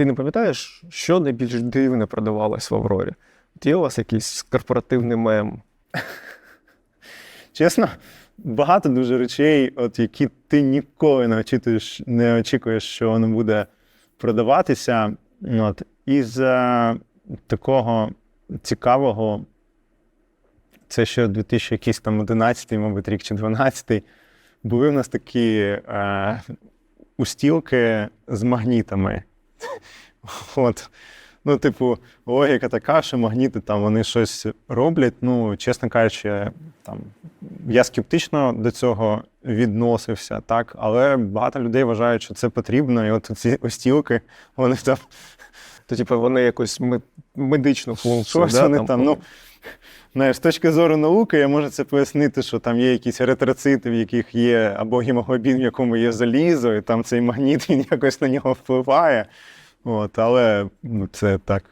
Ти не пам'ятаєш, що найбільш дивне продавалось в Аврорі? Є у вас якийсь корпоративний мем? Чесно, багато дуже речей, от які ти ніколи не очікуєш, не очікуєш, що воно буде продаватися. От. Із такого цікавого, це ще 2011, мабуть, рік чи 12 були в нас такі е, устілки з магнітами. От. Ну, типу, логіка така, що магніти там вони щось роблять. Ну, чесно кажучи, там я скептично до цього відносився, так, але багато людей вважають, що це потрібно. І от ці остілки, вони там То, типу, вони якусь мед- медичну функцію. щось да, вони там, ну, знаєш, з точки зору науки, я можу це пояснити, що там є якісь еритроцити, в яких є або гемоглобін, в якому є залізо, і там цей магніт він якось на нього впливає. От, але ну, це так